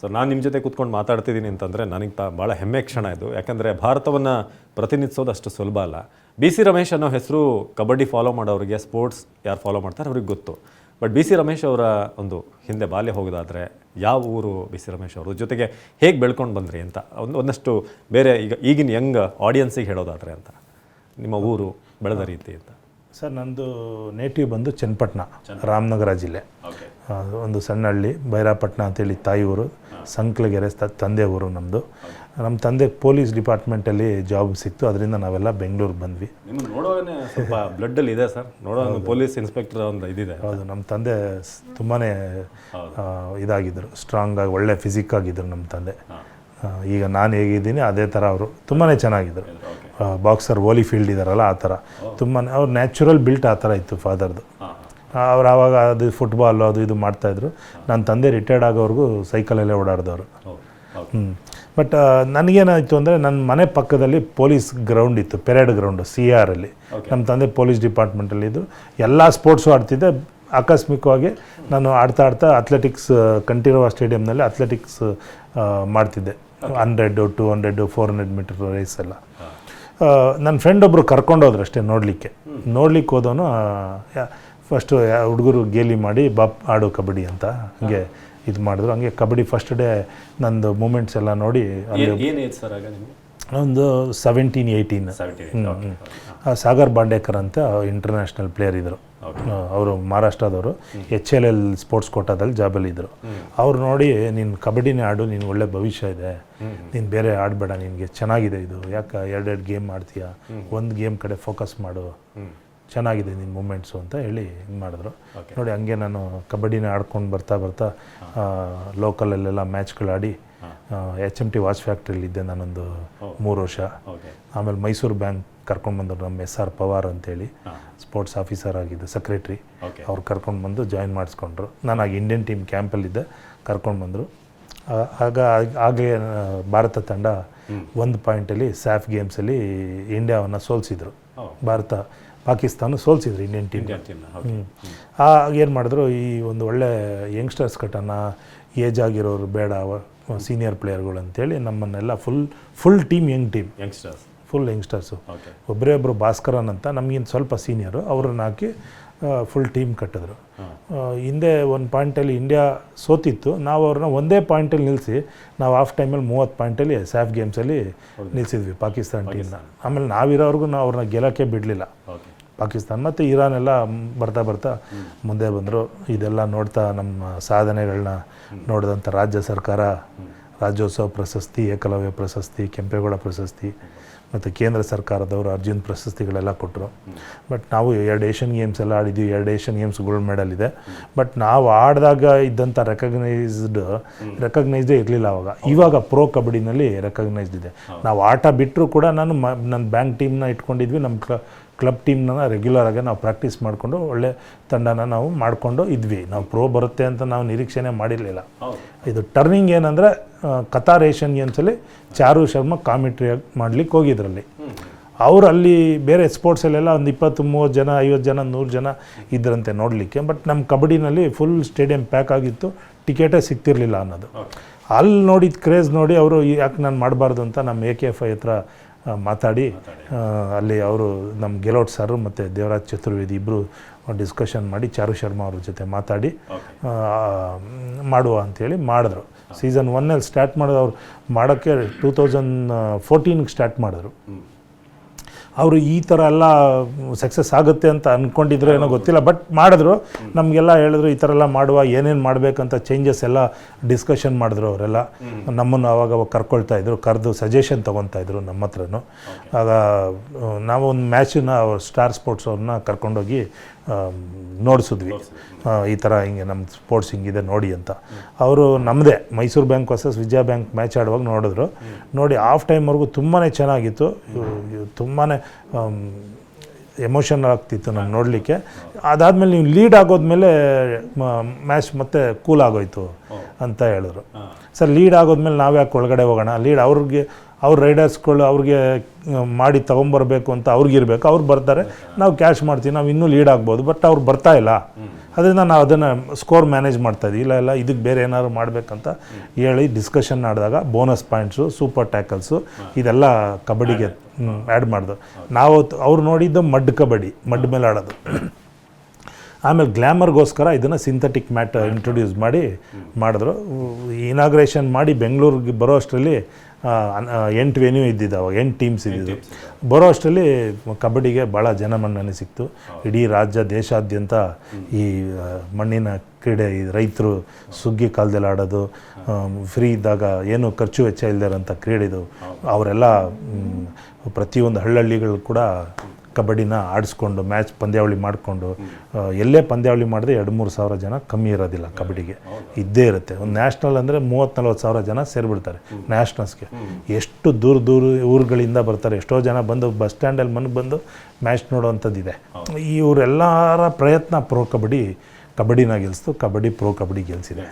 So ನಾನು ನಿಮ್ಮ ಜೊತೆ ಕೂತ್ಕೊಂಡು ಮಾತಾಡ್ತಿದ್ದೀನಿ ಅಂತಂದರೆ ನನಗೆ ತಾ ಭಾಳ ಹೆಮ್ಮೆ ಕ್ಷಣ ಇದು. ಯಾಕಂದರೆ ಭಾರತವನ್ನು ಪ್ರತಿನಿಧಿಸೋದು ಅಷ್ಟು ಸುಲಭ ಅಲ್ಲ. ಬಿ ಸಿ ರಮೇಶ್ ಅನ್ನೋ ಹೆಸರು ಕಬಡ್ಡಿ ಫಾಲೋ ಮಾಡೋರಿಗೆ ಸ್ಪೋರ್ಟ್ಸ್ ಯಾರು ಫಾಲೋ ಮಾಡ್ತಾರೆ ಅವ್ರಿಗೆ ಗೊತ್ತು. ಬಟ್ ಬಿ ಸಿ ರಮೇಶ್ ಅವರ ಒಂದು ಹಿಂದೆ ಬಾಲ್ಯ ಹೋಗೋದಾದರೆ ಯಾವ ಊರು ಬಿ ಸಿ ರಮೇಶ್ ಅವರು ಜೊತೆಗೆ ಹೇಗೆ ಬೆಳ್ಕೊಂಡು ಬಂದ್ರಿ ಅಂತ. ಒಂದು ಒಂದಷ್ಟು ಬೇರೆ ಈಗ ಈಗಿನ ಯಂಗ್ ಆಡಿಯನ್ಸಿಗೆ ಹೇಳೋದಾದರೆ ಅಂತ. ನಿಮ್ಮ ಊರು ಬೆಳೆದ ರೀತಿ ಅಂತ. ಸರ್ ನಂದು ನೇಟಿವ್ ಬಂದು ಚನ್ನಪಟ್ಟಣ ರಾಮನಗರ ಜಿಲ್ಲೆ. ಒಂದು ಸಣ್ಣ ಹಳ್ಳಿ ಬೈರಾಪಟ್ಟಣ ಅಂತೇಳಿ ತಾಯಿ ಊರು. ಸಂಕ್ಲಗೆರೆ ಎರೆಸ್ತ ತಂದೆ ಊರು ನಮ್ಮದು ನಮ್ಮ ತಂದೆ ಪೊಲೀಸ್ ಡಿಪಾರ್ಟ್ಮೆಂಟಲ್ಲಿ ಜಾಬ್ ಸಿಕ್ತು. ಅದರಿಂದ ನಾವೆಲ್ಲ ಬೆಂಗಳೂರಿಗೆ ಬಂದ್ವಿ. ನಿಮ್ಮನ್ನು ನೋಡೋನೇ ಸ್ವಲ್ಪ ಬ್ಲಡ್ಡಲ್ಲಿ ಇದೆ ಸರ್. ನೋಡೋ ಪೊಲೀಸ್ ಇನ್ಸ್ಪೆಕ್ಟರ್ ಒಂದು ಇದಿದೆ. ಹೌದು. ನಮ್ಮ ತಂದೆ ತುಂಬಾ ಇದಾಗಿದ್ದರು ಸ್ಟ್ರಾಂಗ್ ಆಗಿ ಒಳ್ಳೆ ಫಿಸಿಕ್ ಆಗಿದ್ದರು ನಮ್ಮ ತಂದೆ. ಈಗ ನಾನು ಹೇಗಿದ್ದೀನಿ ಅದೇ ಥರ ಅವರು ತುಂಬಾ ಚೆನ್ನಾಗಿದ್ದರು ಬಾಕ್ಸರ್ ಓಲಿ ಫೀಲ್ಡ್ ಇದ್ದಾರಲ್ಲ ಆ ಥರ ತುಂಬಾ ಅವ್ರು ನ್ಯಾಚುರಲ್ ಬಿಲ್ಟ್ ಆ ಥರ ಇತ್ತು ಫಾದರ್ದು. ಅವ್ರು ಆವಾಗ ಅದು ಫುಟ್ಬಾಲ್ ಅದು ಇದು ಮಾಡ್ತಾಯಿದ್ರು. ನನ್ನ ತಂದೆ ರಿಟೈರ್ಡ್ ಆಗೋವರೆಗೂ ಸೈಕಲಲ್ಲೇ ಓಡಾಡಿದವರು. ಹ್ಞೂ ಬಟ್ ನನಗೇನಾಯಿತು ಅಂದರೆ ನನ್ನ ಮನೆ ಪಕ್ಕದಲ್ಲಿ ಪೊಲೀಸ್ ಗ್ರೌಂಡ್ ಇತ್ತು ಪೆರೇಡ್ ಗ್ರೌಂಡು ಸಿ ಆರಲ್ಲಿ ನಮ್ಮ ತಂದೆ ಪೊಲೀಸ್ ಡಿಪಾರ್ಟ್ಮೆಂಟಲ್ಲಿ ಇದ್ದರು ಎಲ್ಲ ಸ್ಪೋರ್ಟ್ಸು ಆಡ್ತಿದ್ದೆ. ಆಕಸ್ಮಿಕವಾಗಿ ನಾನು ಆಡ್ತಾ ಆಡ್ತಾ ಅಥ್ಲೆಟಿಕ್ಸ್ ಕಂಠೀರವ ಸ್ಟೇಡಿಯಂನಲ್ಲಿ ಅಥ್ಲೆಟಿಕ್ಸ್ ಮಾಡ್ತಿದ್ದೆ. Hundred two hundred four hundred meter race ಎಲ್ಲ. ನನ್ನ ಫ್ರೆಂಡ್ ಒಬ್ಬರು ಕರ್ಕೊಂಡೋದ್ರು ಅಷ್ಟೇ ನೋಡಲಿಕ್ಕೆ. ನೋಡ್ಲಿಕ್ಕೆ ಹೋದವನು ಫಸ್ಟು ಹುಡುಗರು ಗೇಲಿ ಮಾಡಿ ಬಾಪ್ ಆಡು ಕಬಡ್ಡಿ ಅಂತ ಹಂಗೆ ಇದು ಮಾಡಿದ್ರು. ಹಂಗೆ ಕಬಡ್ಡಿ ಫಸ್ಟ್ ಡೇ ನಂದು ಮೂಮೆಂಟ್ಸ್ ಎಲ್ಲ ನೋಡಿ ಅಲ್ಲಿ ಒಂದು ಸೆವೆಂಟೀನ್ ಏಯ್ಟೀನ್ ಸಾಗರ್ ಬಾಂಡೇಕರ್ ಅಂತ ಇಂಟರ್ನ್ಯಾಷನಲ್ ಪ್ಲೇಯರ್ ಇದ್ದರು ಅವರು ಮಹಾರಾಷ್ಟ್ರದವರು. ಎಚ್ ಎಲ್ ಎಲ್ ಸ್ಪೋರ್ಟ್ಸ್ ಕೋಟಾದಲ್ಲಿ ಜಾಬಲ್ಲಿ ಇದ್ದರು ಅವ್ರು ನೋಡಿ ನೀನು ಕಬಡ್ಡಿನೇ ಆಡು ನಿನ್ಗೆ ಒಳ್ಳೆ ಭವಿಷ್ಯ ಇದೆ. ನೀನು ಬೇರೆ ಆಡಬೇಡ ನಿನಗೆ ಚೆನ್ನಾಗಿದೆ ಇದು. ಯಾಕೆ ಎರಡೆರಡು ಗೇಮ್ ಆಡ್ತೀಯ? ಒಂದು ಗೇಮ್ ಕಡೆ ಫೋಕಸ್ ಮಾಡು. ಚೆನ್ನಾಗಿದೆ ನಿನ್ನ ಮೂಮೆಂಟ್ಸು ಅಂತ ಹೇಳಿ ಇದು ಮಾಡಿದ್ರು. ನೋಡಿ ಹಂಗೆ ನಾನು ಕಬಡ್ಡಿನ ಆಡ್ಕೊಂಡು ಬರ್ತಾ ಬರ್ತಾ ಲೋಕಲಲ್ಲೆಲ್ಲ ಮ್ಯಾಚ್ಗಳಾಡಿ ಎಚ್ ಎಂ ಟಿ ವಾಚ್ ಫ್ಯಾಕ್ಟ್ರಿಯಲ್ಲಿ ಇದ್ದೆ ನಾನೊಂದು ಮೂರು ವರ್ಷ. ಆಮೇಲೆ ಮೈಸೂರು ಬ್ಯಾಂಕ್ ಕರ್ಕೊಂಡು ಬಂದರು ನಮ್ಮ ಎಸ್ ಆರ್ ಪವಾರ್ ಅಂತೇಳಿ. ಸ್ಪೋರ್ಟ್ಸ್ ಆಫೀಸರ್ ಆಗಿದ್ದು ಸೆಕ್ರೆಟ್ರಿ ಅವ್ರು ಕರ್ಕೊಂಡು ಬಂದು ಜಾಯಿನ್ ಮಾಡಿಸ್ಕೊಂಡ್ರು. ನಾನು ಆಗ ಇಂಡಿಯನ್ ಟೀಮ್ ಕ್ಯಾಂಪಲ್ಲಿದ್ದೆ ಕರ್ಕೊಂಡು ಬಂದರು. ಆಗ ಆಗಲೇ ಭಾರತ ತಂಡ ಒಂದು ಪಾಯಿಂಟಲ್ಲಿ ಸ್ಯಾಫ್ ಗೇಮ್ಸಲ್ಲಿ ಇಂಡಿಯಾವನ್ನು ಸೋಲ್ಸಿದ್ರು. ಭಾರತ. ಪಾಕಿಸ್ತಾನ ಸೋಲ್ಸಿದ್ರು ಇಂಡಿಯನ್ ಟೀಮ್ ಆ ಏನು ಮಾಡಿದ್ರು ಈ ಒಂದು ಒಳ್ಳೆ ಯಂಗ್ಸ್ಟರ್ಸ್ ಕಟ್ಟೋಣ ಏಜ್ ಆಗಿರೋರು ಬೇಡ ಸೀನಿಯರ್ ಪ್ಲೇಯರ್ಗಳು ಅಂತೇಳಿ ನಮ್ಮನ್ನೆಲ್ಲ full full team young team youngsters full youngsters ಒಬ್ಬರೇ ಒಬ್ಬರು ಭಾಸ್ಕರನ್ ಅಂತ ನಮಗಿಂತ ಸ್ವಲ್ಪ ಸೀನಿಯರು ಅವ್ರನ್ನ ಹಾಕಿ ಫುಲ್ ಟೀಮ್ ಕಟ್ಟಿದ್ರು. ಹಿಂದೆ ಒಂದು ಪಾಯಿಂಟಲ್ಲಿ ಇಂಡಿಯಾ ಸೋತಿತ್ತು ನಾವು ಅವ್ರನ್ನ ಒಂದೇ ಪಾಯಿಂಟಲ್ಲಿ ನಿಲ್ಲಿಸಿ ನಾವು ಹಾಫ್ ಟೈಮಲ್ಲಿ ಮೂವತ್ತು ಪಾಯಿಂಟಲ್ಲಿ ಸ್ಯಾಫ್ ಗೇಮ್ಸಲ್ಲಿ ನಿಲ್ಲಿಸಿದ್ವಿ ಪಾಕಿಸ್ತಾನ ಟೀಮ್ನ ಆಮೇಲೆ ನಾವಿರೋವ್ರಿಗೂ ನಾವು ಅವ್ರನ್ನ ಗೆಲ್ಲೋಕ್ಕೆ ಬಿಡಲಿಲ್ಲ. ಪಾಕಿಸ್ತಾನ ಮತ್ತು ಇರಾನ್ ಎಲ್ಲ ಬರ್ತಾ ಬರ್ತಾ ಮುಂದೆ ಬಂದರು. ಇದೆಲ್ಲ ನೋಡ್ತಾ ನಮ್ಮ ಸಾಧನೆಗಳನ್ನ ನೋಡಿದಂಥ ರಾಜ್ಯ ಸರ್ಕಾರ ರಾಜ್ಯೋತ್ಸವ ಪ್ರಶಸ್ತಿ ಏಕಲವ್ಯ ಪ್ರಶಸ್ತಿ ಕೆಂಪೇಗೌಡ ಪ್ರಶಸ್ತಿ ಮತ್ತು ಕೇಂದ್ರ ಸರ್ಕಾರದವರು ಅರ್ಜುನ್ ಪ್ರಶಸ್ತಿಗಳೆಲ್ಲ ಕೊಟ್ಟರು ಬಟ್ ನಾವು ಎರಡು ಏಷ್ಯನ್ ಗೇಮ್ಸ್ ಎಲ್ಲ ಆಡಿದ್ವಿ ಎರಡು ಏಷ್ಯನ್ ಗೇಮ್ಸ್ ಗೋಲ್ಡ್ ಮೆಡಲ್ ಇದೆ. ಬಟ್ ನಾವು ಆಡಿದಾಗ ಇದ್ದಂಥ ರೆಕಗ್ನೈಸ್ಡ್ ರೆಕಗ್ನೈಸ್ಡೇ ಇರಲಿಲ್ಲ ಅವಾಗ. ಇವಾಗ ಪ್ರೋ ಕಬಡ್ಡಿನಲ್ಲಿ ರೆಕಗ್ನೈಸ್ಡ್ ಇದೆ. ನಾವು ಆಟ ಬಿಟ್ಟರು ಕೂಡ ನಾನು ಮ ನನ್ನ ಬ್ಯಾಂಕ್ ಟೀಮ್ನ ಇಟ್ಕೊಂಡಿದ್ವಿ ನಮ್ಮ ಕ್ಲಬ್ ಟೀಮ್ನ ರೆಗ್ಯುಲರ್ ಆಗಿ ನಾವು ಪ್ರಾಕ್ಟೀಸ್ ಮಾಡಿಕೊಂಡು ಒಳ್ಳೆ ತಂಡನ ನಾವು ಮಾಡಿಕೊಂಡು ಇದ್ವಿ. ನಾವು ಪ್ರೋ ಬರುತ್ತೆ ಅಂತ ನಾವು ನಿರೀಕ್ಷೆನೇ ಮಾಡಿರಲಿಲ್ಲ. ಇದು ಟರ್ನಿಂಗ್ ಏನಂದರೆ ಕತಾರ್ ಏಷ್ಯನ್ ಗೇಮ್ಸಲ್ಲಿ ಚಾರು ಶರ್ಮಾ ಕಾಮಿಟ್ರಿ ಮಾಡ್ಲಿಕ್ಕೆ ಹೋಗಿದ್ರಲ್ಲಿ. ಅವ್ರು ಅಲ್ಲಿ ಬೇರೆ ಸ್ಪೋರ್ಟ್ಸಲ್ಲೆಲ್ಲ ಒಂದು ಇಪ್ಪತ್ತು ಮೂವತ್ತು ಜನ ಐವತ್ತು ಜನ ನೂರು ಜನ ಇದ್ರಂತೆ ನೋಡಲಿಕ್ಕೆ. ಬಟ್ ನಮ್ಮ ಕಬಡ್ಡಿನಲ್ಲಿ ಫುಲ್ ಸ್ಟೇಡಿಯಂ ಪ್ಯಾಕ್ ಆಗಿತ್ತು ಟಿಕೆಟೇ ಸಿಗ್ತಿರಲಿಲ್ಲ ಅನ್ನೋದು. ಅಲ್ಲಿ ನೋಡಿದ ಕ್ರೇಜ್ ನೋಡಿ ಅವರು ಯಾಕೆ ನಾನು ಮಾಡಬಾರ್ದು? ಅಂತ ನಮ್ಮ ಎ ಕೆ ಎಫ್ ಐ ಹತ್ರ ಮಾತಾಡಿ ಅಲ್ಲಿ ಅವರು ನಮ್ಮ ಗೆಲೋಟ್ ಸರ್ ಮತ್ತು ದೇವರಾಜ್ ಚತುರ್ವೇದಿ ಇಬ್ಬರು ಡಿಸ್ಕಷನ್ ಮಾಡಿ ಚಾರು ಶರ್ಮಾ ಅವ್ರ ಜೊತೆ ಮಾತಾಡಿ ಮಾಡುವ ಅಂಥೇಳಿ ಮಾಡಿದ್ರು. ಸೀಸನ್ ಒನ್ನಲ್ಲಿ ಸ್ಟಾರ್ಟ್ ಮಾಡಿದ್ರು ಅವ್ರು. ಮಾಡೋಕ್ಕೆ ಟೂ ತೌಸಂಡ್ ಫೋರ್ಟೀನ್ಗೆ ಸ್ಟಾರ್ಟ್ ಮಾಡಿದ್ರು. ಅವರು ಈ ಥರ ಎಲ್ಲ ಸಕ್ಸಸ್ ಆಗುತ್ತೆ ಅಂತ ಅಂದ್ಕೊಂಡಿದ್ರು ಏನೋ ಗೊತ್ತಿಲ್ಲ ಬಟ್ ಮಾಡಿದ್ರು. ನಮಗೆಲ್ಲ ಹೇಳಿದ್ರು, ಈ ಥರ ಎಲ್ಲ ಮಾಡುವ, ಏನೇನು ಮಾಡಬೇಕಂತ ಚೇಂಜಸ್ ಎಲ್ಲ ಡಿಸ್ಕಷನ್ ಮಾಡಿದ್ರು ಅವರೆಲ್ಲ. ನಮ್ಮನ್ನು ಅವಾಗ ಅವಾಗ ಕರ್ಕೊಳ್ತಾ ಇದ್ರು, ಕರೆದು ಸಜೆಷನ್ ಇದ್ರು ನಮ್ಮ ಹತ್ರನೂ. ಆಗ ನಾವೊಂದು ಮ್ಯಾಚನ್ನ ಸ್ಟಾರ್ ಸ್ಪೋರ್ಟ್ಸ್ ಅವ್ರನ್ನ ಕರ್ಕೊಂಡೋಗಿ ನೋಡಿಸಿದ್ವಿ. ಈ ಥರ ಹಿಂಗೆ ನಮ್ಮ ಸ್ಪೋರ್ಟ್ಸ್ ಹಿಂಗಿದೆ ನೋಡಿ ಅಂತ. ಅವರು ನಮ್ಮದೇ Mysore bank versus Vijaya bank match ಆಡುವಾಗ ನೋಡಿದ್ರು. ನೋಡಿ ಹಾಫ್ ಟೈಮ್ವರೆಗೂ ತುಂಬಾ ಚೆನ್ನಾಗಿತ್ತು. ತುಂಬಾ ಎಮೋಷನಲ್ ಆಗ್ತಿತ್ತು ನಂಗೆ ನೋಡಲಿಕ್ಕೆ. ಅದಾದಮೇಲೆ ನೀವು ಲೀಡ್ ಆಗೋದ್ಮೇಲೆ ಮ್ಯಾಚ್ ಮತ್ತೆ ಕೂಲ್ ಆಗೋಯ್ತು ಅಂತ ಹೇಳಿದ್ರು. ಸರ್ ಲೀಡ್ ಆಗೋದ್ಮೇಲೆ ನಾವು ಯಾಕೆ ಒಳಗಡೆ ಹೋಗೋಣ? ಲೀಡ್ ಅವ್ರಿಗೆ ಅವ್ರ ರೈಡರ್ಸ್ಗಳು ಅವ್ರಿಗೆ ಮಾಡಿ ತೊಗೊಂಬರ್ಬೇಕು ಅಂತ ಅವ್ರಿಗಿರ್ಬೇಕು ಅವ್ರು ಬರ್ತಾರೆ. ನಾವು ಕ್ಯಾಶ್ ಮಾಡ್ತೀವಿ. ನಾವು ಇನ್ನೂ ಲೀಡ್ ಆಗ್ಬೋದು. ಬಟ್ ಅವ್ರು ಬರ್ತಾ ಇಲ್ಲ. ಅದರಿಂದ ನಾವು ಅದನ್ನು ಸ್ಕೋರ್ ಮ್ಯಾನೇಜ್ ಮಾಡ್ತಾ ಇದ್ದೀವಿ ಇಲ್ಲ ಇಲ್ಲ ಇದಕ್ಕೆ ಬೇರೆ ಏನಾದ್ರು ಮಾಡಬೇಕಂತ ಹೇಳಿ ಡಿಸ್ಕಷನ್ ಮಾಡಿದಾಗ ಬೋನಸ್ ಪಾಯಿಂಟ್ಸು ಸೂಪರ್ ಟ್ಯಾಕಲ್ಸು ಇದೆಲ್ಲ ಕಬಡ್ಡಿಗೆ ಆ್ಯಡ್ ಮಾಡಿದ್ರು ನಾವು ಅವ್ರು ನೋಡಿದ್ದು ಮಡ್ ಕಬಡ್ಡಿ, ಮಡ್ ಮೇಲೆ ಆಡೋದು. ಆಮೇಲೆ ಗ್ಲ್ಯಾಮರ್ಗೋಸ್ಕರ ಇದನ್ನು ಸಿಂಥೆಟಿಕ್ ಮ್ಯಾಟ್ ಇಂಟ್ರೊಡ್ಯೂಸ್ ಮಾಡಿ, ಮಾಡಿದ್ರು. ಇನಾಗ್ರೇಷನ್ ಮಾಡಿ ಬೆಂಗಳೂರಿಗೆ ಬರೋ ಅಷ್ಟರಲ್ಲಿ ಎಂಟು ವೆನ್ಯೂ ಇದ್ದಿದ್ದು ಅವಾಗ ಎಂಟು ಟೀಮ್ಸ್ ಇದ್ದಿದ್ದು. ಬರೋ ಅಷ್ಟರಲ್ಲಿ ಕಬಡ್ಡಿಗೆ ಭಾಳ ಜನಮನ್ನಣೆ ಸಿಕ್ತು ಇಡೀ ರಾಜ್ಯ ದೇಶಾದ್ಯಂತ ಈ ಮಣ್ಣಿನ ಕ್ರೀಡೆ ಈ ರೈತರು ಸುಗ್ಗಿ ಕಾಲದಲ್ಲಿ ಆಡೋದು ಫ್ರೀ ಇದ್ದಾಗ ಏನು ಖರ್ಚು ವೆಚ್ಚ ಇಲ್ಲದಿರೋಂಥ ಕ್ರೀಡೆ ಇದು ಅವರೆಲ್ಲ ಪ್ರತಿಯೊಂದು ಹಳ್ಳಹಳ್ಳಿಗಳು ಕೂಡ ಕಬಡ್ಡಿನ ಆಡಿಸ್ಕೊಂಡು ಮ್ಯಾಚ್ ಪಂದ್ಯಾವಳಿ ಮಾಡಿಕೊಂಡು ಎಲ್ಲೇ ಪಂದ್ಯಾವಳಿ ಮಾಡಿದ್ರೆ ಎರಡು ಮೂರು ಸಾವಿರ ಜನ ಕಮ್ಮಿ ಇರೋದಿಲ್ಲ ಕಬಡ್ಡಿಗೆ. ಇದ್ದೇ ಇರುತ್ತೆ. ಒಂದು ನ್ಯಾಷನಲ್ ಅಂದರೆ ಮೂವತ್ತು ನಲ್ವತ್ತು ಸಾವಿರ ಜನ ಸೇರಿಬಿಡ್ತಾರೆ ನ್ಯಾಷನಲ್ಸ್ಗೆ. ಎಷ್ಟು ದೂರ ದೂರ ಊರುಗಳಿಂದ ಬರ್ತಾರೆ ಎಷ್ಟೋ ಜನ ಬಂದು ಬಸ್ ಸ್ಟ್ಯಾಂಡಲ್ಲಿ ಮನೆಗೆ ಬಂದು ಮ್ಯಾಚ್ ನೋಡೋವಂಥದ್ದಿದೆ. ಇವರೆಲ್ಲರ ಪ್ರಯತ್ನ ಪ್ರೋ ಕಬಡ್ಡಿ ಕಬಡ್ಡಿನ ಗೆಲ್ಲಿಸ್ತು ಕಬಡ್ಡಿ ಪ್ರೋ ಕಬಡ್ಡಿ ಗೆಲ್ಲಿಸಿದೆ